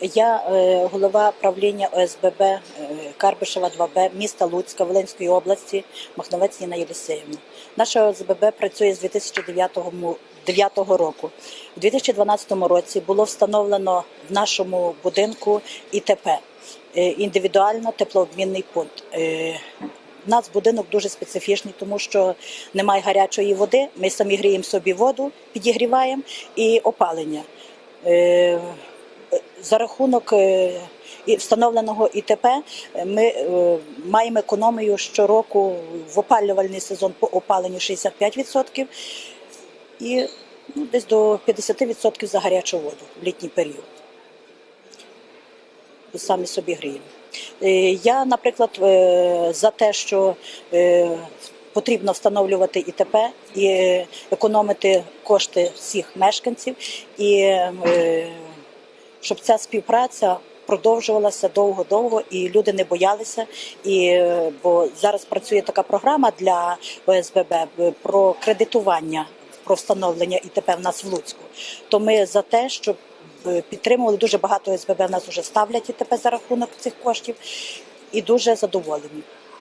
Я е, голова правління ОСББ е, Карбишева 2Б міста Луцька Волинської області Махновець Ніна Єлісеївна. Наша ОСББ працює з 2009 року. У 2012 році було встановлено в нашому будинку ІТП е, індивідуально теплообмінний пункт. У нас будинок дуже специфічний, тому що немає гарячої води. Ми самі гріємо собі воду, підігріваємо і опалення. За рахунок е, встановленого ІТП е, ми е, маємо економію щороку в опалювальний сезон по опаленню 65% і ну, десь до 50% за гарячу воду в літній період. Самі собі гріємо. Я, наприклад, за те, що потрібно встановлювати ІТП і економити кошти всіх мешканців, і щоб ця співпраця продовжувалася довго-довго, і люди не боялися. І е, бо зараз працює така програма для ОСББ е, про кредитування. Про встановлення ІТП в нас в Луцьку, то ми за те, щоб е, підтримували дуже багато ОСББ в нас вже ставлять ІТП за рахунок цих коштів, і дуже задоволені.